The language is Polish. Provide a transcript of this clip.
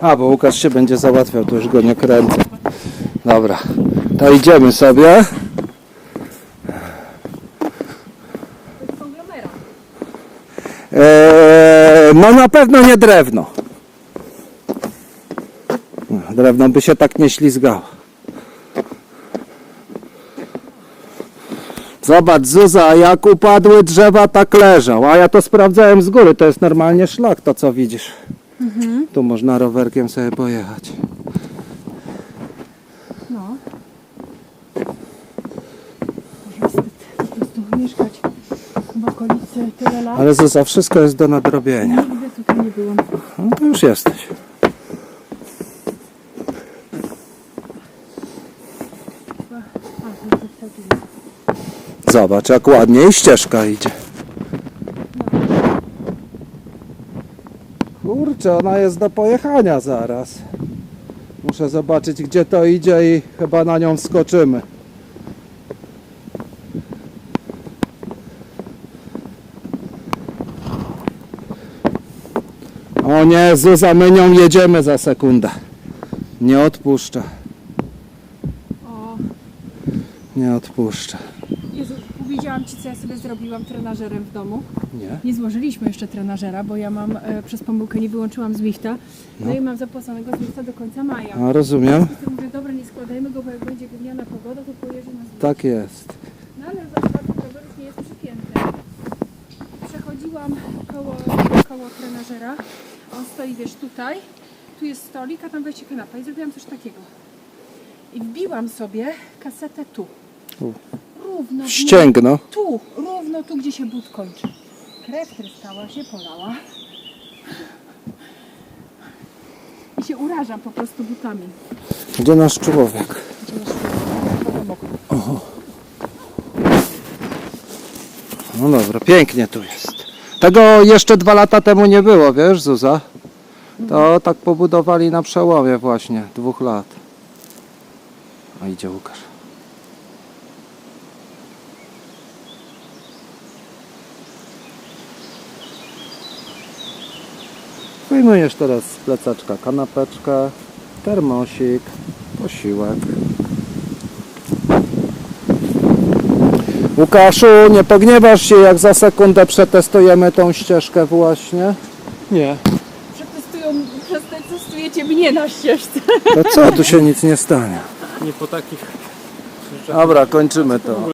A, bo Łukasz się będzie załatwiał, to już go nie kręcę. Dobra, to idziemy sobie. Eee, no na pewno nie drewno. No, Drewno by się tak nie ślizgało. Zobacz Zuza, jak upadły drzewa, tak leżał. A ja to sprawdzałem z góry, to jest normalnie szlak, to co widzisz. Tu można rowerkiem sobie pojechać. No. Może wstyd po prostu mieszkać w okolicy tyle lat. Ale Zuza, wszystko jest do nadrobienia. Nigdy tutaj nie byłam. No to już jesteś. A, to jest Zobacz, jak ładnie i ścieżka idzie. Kurczę, ona jest do pojechania zaraz. Muszę zobaczyć, gdzie to idzie i chyba na nią wskoczymy. O nie, Zuza, my nią jedziemy za sekundę. Nie odpuszczę, nie odpuszczę. Powiedziałam Ci, co ja sobie zrobiłam trenażerem w domu. Nie? Nie złożyliśmy jeszcze trenażera, bo ja mam e, przez pomyłkę nie wyłączyłam Zwifta. No, No. i mam zapłaconego Zwifta do końca maja. A rozumiem. I to mówię, dobra, nie składajmy go, bo jak będzie gówniana pogoda, to pojedzie na Zwift. Tak jest. No ale zobaczcie, rower już nie jest przypięty. Przechodziłam koło, koło trenażera. On stoi, wiesz, tutaj. Tu jest stolik, a tam wejście kanapa. I zrobiłam coś takiego. I wbiłam sobie kasetę tu. U. Równo. Ścięgno. tu, równo tu, gdzie się but kończy. Krew tryskała się, polała. I się urażam po prostu butami. Gdzie nasz człowiek? No dobra, pięknie tu jest. Tego jeszcze dwa lata temu nie było, wiesz, Zuza? To tak pobudowali na przełomie właśnie dwóch lat. A idzie Łukasz. Wyjmujesz teraz z plecaczka kanapeczkę, termosik, posiłek. Łukaszu, nie pogniewasz się, jak za sekundę przetestujemy tą ścieżkę właśnie? Nie. Przetestują, przetestujecie mnie na ścieżce. To co, tu się nic nie stanie. Nie po takich Dobra, kończymy to.